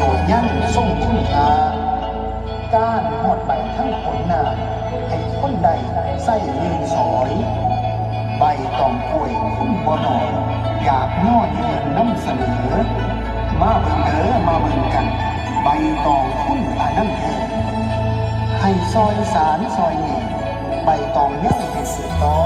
ยชน์ยั่งส่งคุณค่าก้านหอดใบทั้งผลนาให้คนใดใส่ยืนสอย ใบตองป่วยคุณบ่หนอยอยากน้อยืนน้ำเสนอ มาเบิ่งเด้อมาเบิ่งกัน ใบตองคุณอานนั้นแหงให้ซอยสารซอยหนี่ใบตองย่งงป็นสืบต่อ